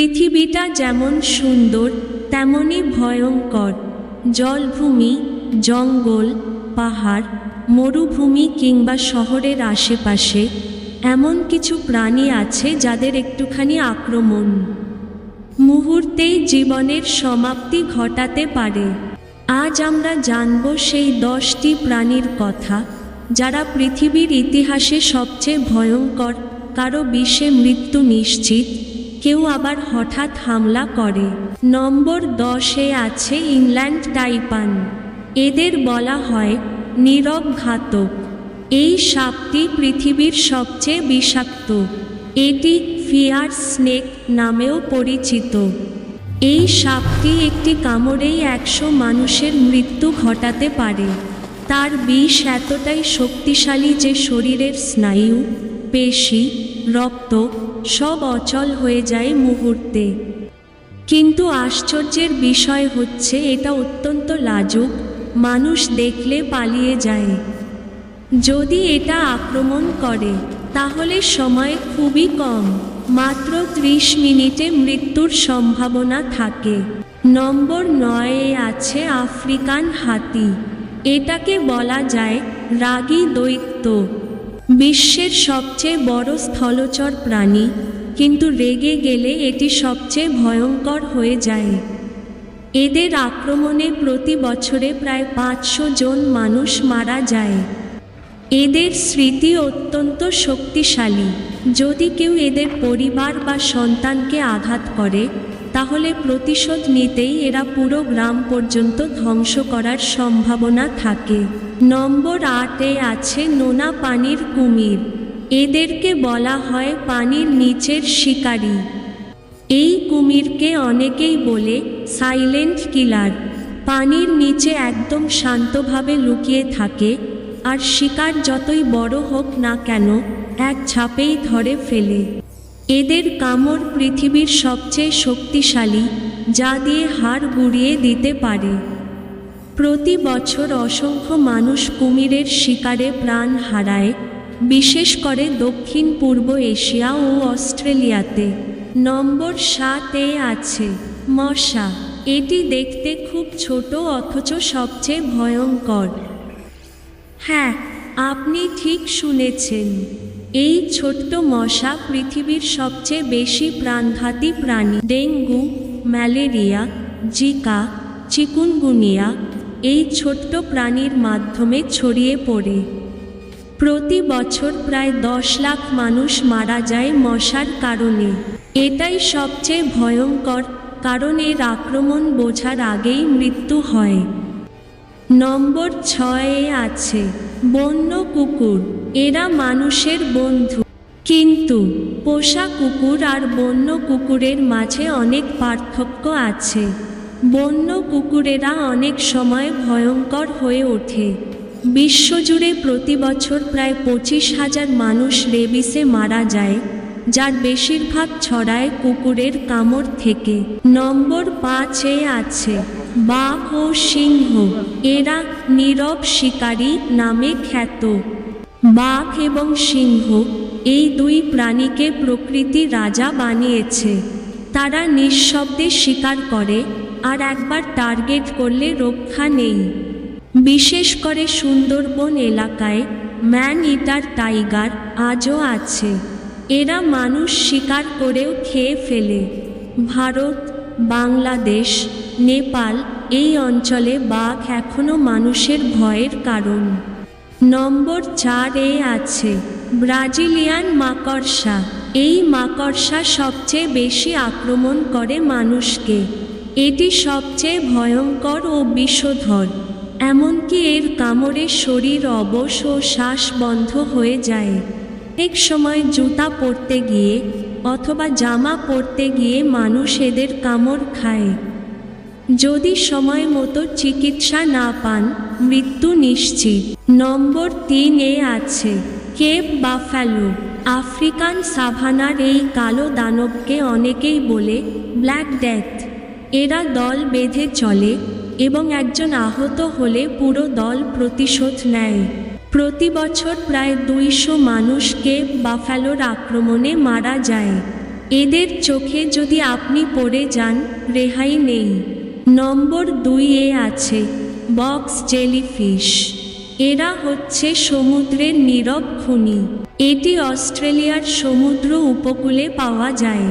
পৃথিবীটা যেমন সুন্দর, তেমনই ভয়ঙ্কর। জলভূমি, জঙ্গল, পাহাড়, মরুভূমি কিংবা শহরের আশেপাশে এমন কিছু প্রাণী আছে যাদের একটুখানি আক্রমণ মুহূর্তেই জীবনের সমাপ্তি ঘটাতে পারে। আজ আমরা জানব সেই দশটি প্রাণীর কথা, যারা পৃথিবীর ইতিহাসে সবচেয়ে ভয়ঙ্কর, কারও বিষে মৃত্যু নিশ্চিত কেউ আবার হঠাৎ হামলা করে। নম্বর দশে আছে ইংল্যান্ড টাইপান। এদের বলা হয় নীরব ঘাতক এই সাপটি পৃথিবীর সবচেয়ে বিষাক্ত। এটি ফিয়ার স্নেক নামেও পরিচিত। এই সাপটি একটি কামড়েই একশো মানুষের মৃত্যু ঘটাতে পারে। তার বিষ এতটাই শক্তিশালী যে শরীরের স্নায়ু, পেশি, রক্ত সব অচল হয়ে যায় মুহূর্তে। কিন্তু আশ্চর্যের বিষয় হচ্ছে, এটা অত্যন্ত লাজুক, মানুষ দেখলে পালিয়ে যায়। যদি এটা আক্রমণ করে, তাহলে সময় খুবই কম, মাত্র ত্রিশ মিনিটে মৃত্যুর সম্ভাবনা থাকে। নম্বর নয়ে আছে আফ্রিকান হাতি। এটাকে বলা যায় রাগী দৈত্য। বিশ্বের সবচেয়ে বড় স্থলচর প্রাণী, কিন্তু রেগে গেলে এটি সবচেয়ে ভয়ঙ্কর হয়ে যায়। এদের আক্রমণে প্রতি বছরে প্রায় পাঁচশো জন মানুষ মারা যায়। এদের স্মৃতি অত্যন্ত শক্তিশালী। যদি কেউ এদের পরিবার বা সন্তানকে আঘাত করে, তাহলে প্রতিশোধ নিতেই এরা পুরো গ্রাম পর্যন্ত ধ্বংস করার সম্ভাবনা থাকে। নম্বর আটে আছে নোনা পানির কুমির। এদেরকে বলা হয় পানির নিচের শিকারী। এই কুমিরকে অনেকেই বলে সাইলেন্ট কিলার। পানির নিচে একদম শান্তভাবে লুকিয়ে থাকে, আর শিকার যতই বড় হোক না কেন, এক ঝাপেই ধরে ফেলে। এদের কামড় পৃথিবীর সবচেয়ে শক্তিশালী, যা দিয়ে হাড় গুড়িয়ে দিতে পারে। প্রতি বছর অসংখ্য মানুষ কুমিরের শিকারে প্রাণ হারায়, বিশেষ করে দক্ষিণ পূর্ব এশিয়া ও অস্ট্রেলিয়াতে। নম্বর সাতে আছে, মশা। এটি দেখতে খুব ছোট, অথচ সবচেয়ে ভয়ঙ্কর। হ্যাঁ আপনি ঠিক শুনেছেন। এই ছোট্ট মশা পৃথিবীর সবচেয়ে বেশি প্রাণঘাতী প্রাণী। ডেঙ্গু, ম্যালেরিয়া, জিকা, চিকুনগুনিয়া এই ছোট্ট প্রাণীর মাধ্যমে ছড়িয়ে পড়ে। প্রতি বছর প্রায় দশ লাখ মানুষ মারা যায় মশার কারণে। এটাই সবচেয়ে ভয়ঙ্কর, কারণ এর আক্রমণ বোঝার আগেই মৃত্যু হয়। নম্বর ছয়ে আছে, বন্য কুকুর। এরা মানুষের বন্ধু। কিন্তু পোষা কুকুর আর বন্য কুকুরের মাঝে অনেক পার্থক্য আছে। বন্য কুকুরেরা অনেক সময় ভয়ঙ্কর হয়ে ওঠে। বিশ্বজুড়ে প্রতি বছর প্রায় পঁচিশ হাজার মানুষ রেবিসে মারা যায়, যার বেশিরভাগ ছড়ায় কুকুরের কামড় থেকে। নম্বর পাঁচে আছে, বাঘ ও সিংহ, এরা নীরব শিকারী নামে খ্যাত। বাঘ এবং সিংহ এই দুই প্রাণীকে প্রকৃতি রাজা বানিয়েছে। তারা নিঃশব্দে শিকার করে আর একবার টার্গেট করলে রক্ষা নেই। বিশেষ করে সুন্দরবন এলাকায় ম্যান ইটার টাইগার আজও আছে। এরা মানুষ শিকার করেও খেয়ে ফেলে। ভারত, বাংলাদেশ, নেপাল এই অঞ্চলে বাঘ এখনও মানুষের ভয়ের কারণ। নম্বর চারে আছে, ব্রাজিলিয়ান মাকড়সা। এই মাকড়সা সবচেয়ে বেশি আক্রমণ করে মানুষকে। এটি সবচেয়ে ভয়ঙ্কর ও বিষধর, এমনকি এর কামড়ে শরীর অবশ ও শ্বাস বন্ধ হয়ে যায়। এক সময় জুতা পরতে গিয়ে অথবা জামা পরতে গিয়ে মানুষ এদের কামড় খায়। যদি সময় মতো চিকিৎসা না পান, মৃত্যু নিশ্চিত। নম্বর তিন এ আছে। কেপ বাফ্যালো আফ্রিকান সাভানার এই কালো দানবকে অনেকেই বলে ব্ল্যাক ডেথ। এরা দল বেঁধে চলে এবং একজন আহত হলে পুরো দল প্রতিশোধ নেয়। প্রতি বছর প্রায় দুইশো মানুষ কেপ বাফ্যালোর আক্রমণে মারা যায়। এদের চোখে যদি আপনি পড়ে যান, রেহাই নেই। নম্বর দুই এ আছে, বক্স জেলিফিশ। এরা হচ্ছে সমুদ্রের নীরব খুনি। এটি অস্ট্রেলিয়ার সমুদ্র উপকূলে পাওয়া যায়।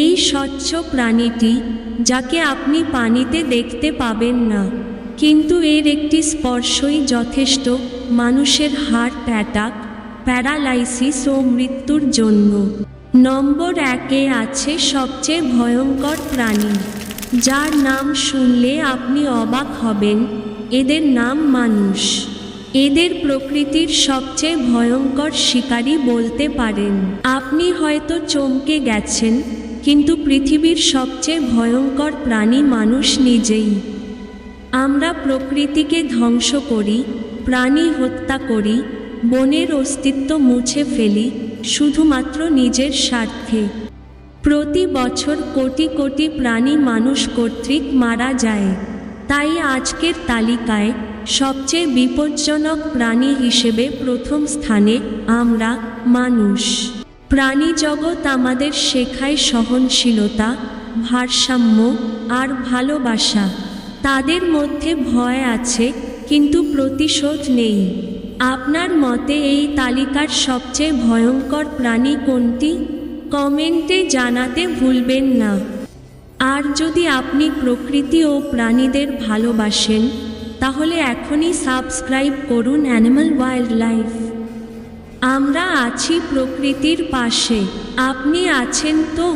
এই স্বচ্ছ প্রাণীটি, যাকে আপনি পানিতে দেখতে পাবেন না, কিন্তু এর একটি স্পর্শই যথেষ্ট মানুষের হার্ট অ্যাটাক, প্যারালাইসিস ও মৃত্যুর জন্য। নম্বর একে আছে সবচেয়ে ভয়ঙ্কর প্রাণী, যার নাম শুনলে আপনি অবাক হবেন, এদের নাম মানুষ। এদের প্রকৃতির সবচেয়ে ভয়ঙ্কর শিকারী বলতে পারেন। আপনি হয়তো চমকে গেছেন, কিন্তু পৃথিবীর সবচেয়ে ভয়ঙ্কর প্রাণী মানুষ নিজেই। আমরা প্রকৃতিকে ধ্বংস করি, প্রাণী হত্যা করি, বনের অস্তিত্ব মুছে ফেলি, শুধুমাত্র নিজের স্বার্থে। প্রতি বছর কোটি কোটি প্রাণী মানুষ কর্তৃক মারা যায়। তাই আজকের তালিকায় সবচেয়ে বিপজ্জনক প্রাণী হিসেবে প্রথম স্থানে আমরা মানুষ। প্রাণী জগৎ আমাদের শেখায় সহনশীলতা, ভারসাম্য আর ভালোবাসা। তাদের মধ্যে ভয় আছে, কিন্তু প্রতিশোধ নেই। আপনার মতে এই তালিকার সবচেয়ে ভয়ঙ্কর প্রাণী কোনটি? কমেন্টে জানাতে ভুলবেন না। আর যদি আপনি প্রকৃতি ও প্রাণীদের ভালোবাসেন তাহলে এখনই সাবস্ক্রাইব করুন অ্যানিমাল ওয়াইল্ড লাইফ আমরা আছি প্রকৃতির পাশে। আপনি আছেন তো?